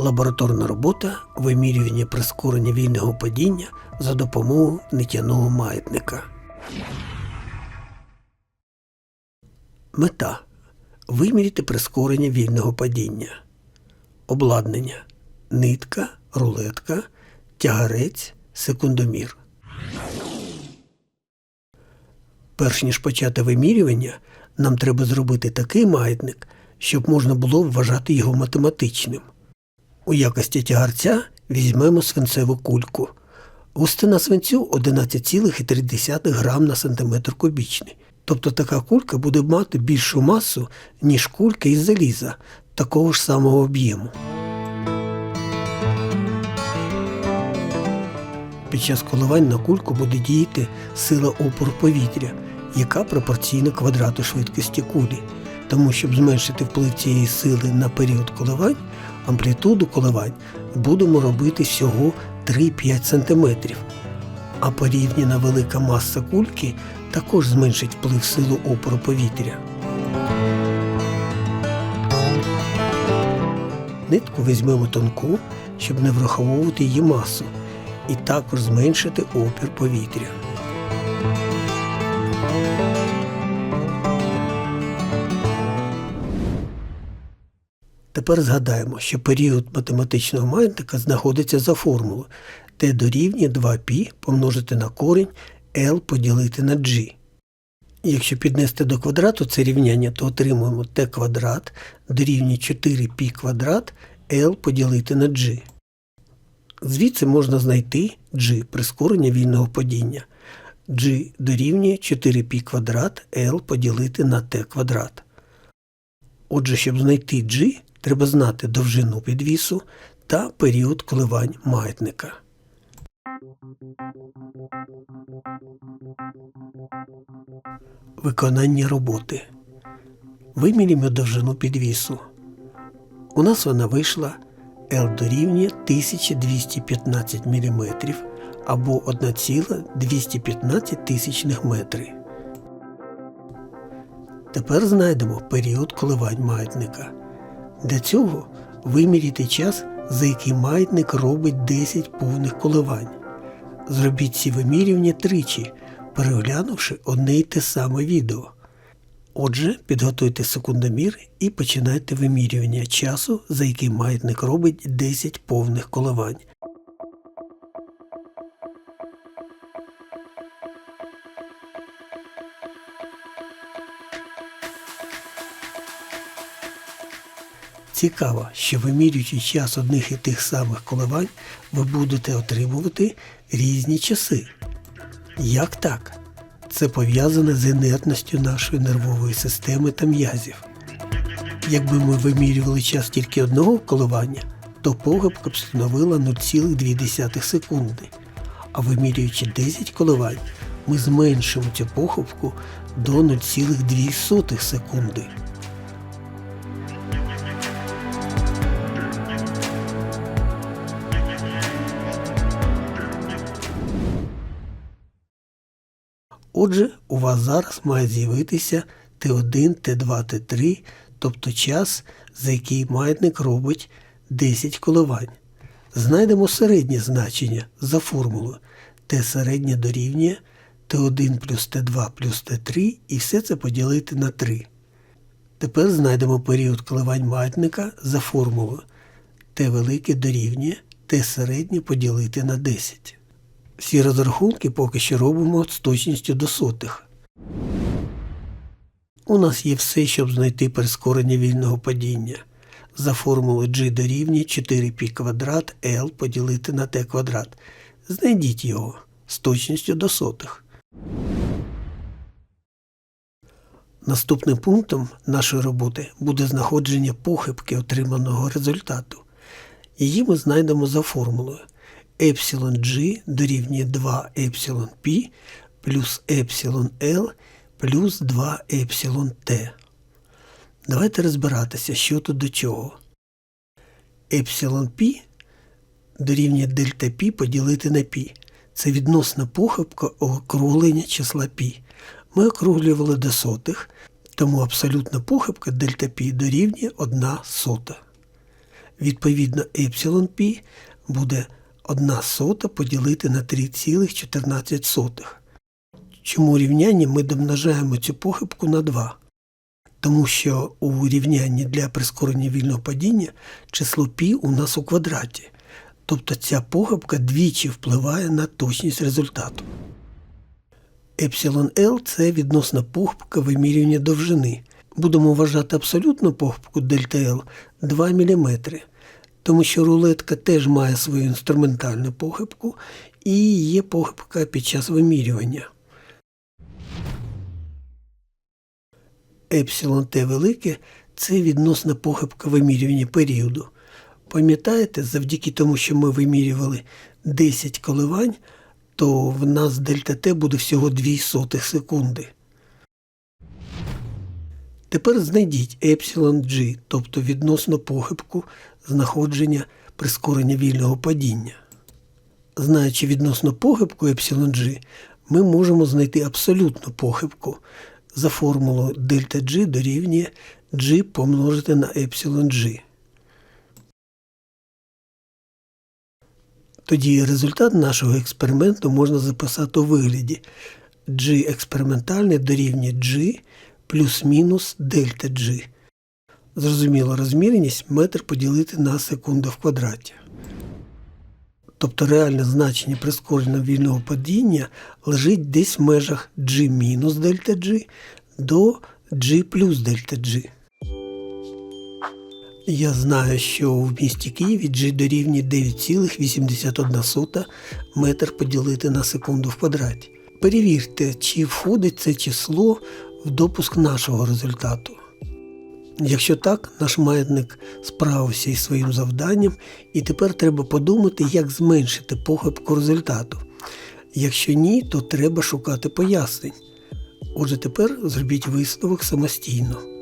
Лабораторна робота вимірювання прискорення вільного падіння за допомогою нитяного маятника. Мета виміряти прискорення вільного падіння. Обладнання нитка, рулетка, тягарець, секундомір. Перш ніж почати вимірювання, нам треба зробити такий маятник, щоб можна було вважати його математичним. У якості тягарця візьмемо свинцеву кульку. Густина свинцю 11,3 грам на сантиметр кубічний. Тобто така кулька буде мати більшу масу, ніж кулька із заліза такого ж самого об'єму. Під час коливань на кульку буде діяти сила опору повітря, яка пропорційна квадрату швидкості кулі. Тому, щоб зменшити вплив цієї сили на період коливань, амплітуду коливань будемо робити всього 3-5 см. А порівняна велика маса кульки також зменшить вплив силу опору повітря. Нитку візьмемо тонку, щоб не враховувати її масу, і також зменшити опір повітря. Тепер згадаємо, що період математичного маятника знаходиться за формулою t дорівнює 2π помножити на корінь L поділити на G. Якщо піднести до квадрату це рівняння, то отримуємо t квадрат дорівнює 4π квадрат L поділити на G. Звідси можна знайти G прискорення вільного падіння. G дорівнює 4π квадрат L поділити на t квадрат. Отже, щоб знайти G, треба знати довжину підвісу та період коливань маятника. Виконання роботи. Вимірюємо довжину підвісу. У нас вона вийшла L дорівнює 1215 мм або 1,215 тисячних метри. Тепер знайдемо період коливань маятника. Для цього виміряйте час, за який маятник робить 10 повних коливань. Зробіть ці вимірювання тричі, переглянувши одне й те саме відео. Отже, підготуйте секундомір і починайте вимірювання часу, за який маятник робить 10 повних коливань. Цікаво, що вимірюючи час одних і тих самих коливань, ви будете отримувати різні часи. Як так? Це пов'язане з інертністю нашої нервової системи та м'язів. Якби ми вимірювали час тільки одного коливання, то похибка б становила 0,2 секунди. А вимірюючи 10 коливань, ми зменшимо цю похибку до 0,2 секунди. Отже, у вас зараз має з'явитися Т1, Т2, Т3, тобто час, за який маятник робить 10 коливань. Знайдемо середнє значення за формулою Т середнє дорівнює Т1 плюс Т2 плюс Т3 і все це поділити на 3. Тепер знайдемо період коливань маятника за формулою Т велике дорівнює Т середнє поділити на 10. Всі розрахунки поки що робимо з точністю до сотих. У нас є все, щоб знайти прискорення вільного падіння. За формулою G дорівнює 4π квадрат L поділити на t квадрат. Знайдіть його з точністю до сотих. Наступним пунктом нашої роботи буде знаходження похибки отриманого результату. Її ми знайдемо за формулою епсилон G дорівнює 2 епсилон P плюс епсилон L плюс 2 епсилон T. Давайте розбиратися, що тут до чого. Епсилон P дорівнює дельта P поділити на P. Це відносна похибка округлення числа π. Ми округлювали до сотих, тому абсолютна похибка дельта π дорівнює 1 сота. Відповідно, епсилон пі буде 1 сота поділити на 3,14. Чому рівнянні ми домножаємо цю похибку на 2? Тому що у рівнянні для прискорення вільного падіння число π у нас у квадраті. Тобто ця похибка двічі впливає на точність результату. Епсилон L – це відносна похибка вимірювання довжини. Будемо вважати абсолютну похибку дельта L 2 мм, тому що рулетка теж має свою інструментальну похибку і є похибка під час вимірювання. Епсилон Т велике це відносна похибка вимірювання періоду. Пам'ятаєте, завдяки тому, що ми вимірювали 10 коливань, то в нас дельта Т буде всього 2 сотих секунди. Тепер знайдіть епсилон G, тобто відносну похибку знаходження прискорення вільного падіння. Знаючи відносну похибку епсилон G, ми можемо знайти абсолютну похибку за формулою дельта G дорівнює G помножити на епсилон G. Тоді результат нашого експерименту можна записати у вигляді G експериментальне дорівнює G плюс-мінус дельта G. Зрозуміло, розмірність метр поділити на секунду в квадраті. Тобто реальне значення прискореного вільного падіння лежить десь в межах G мінус дельта G до G плюс дельта G. Я знаю, що в місті Києві G дорівнює 9,81 метр поділити на секунду в квадраті. Перевірте, чи входить це число в допуск нашого результату. Якщо так, наш маятник справився із своїм завданням, і тепер треба подумати, як зменшити похибку результату. Якщо ні, то треба шукати пояснень. Отже, тепер зробіть висновок самостійно.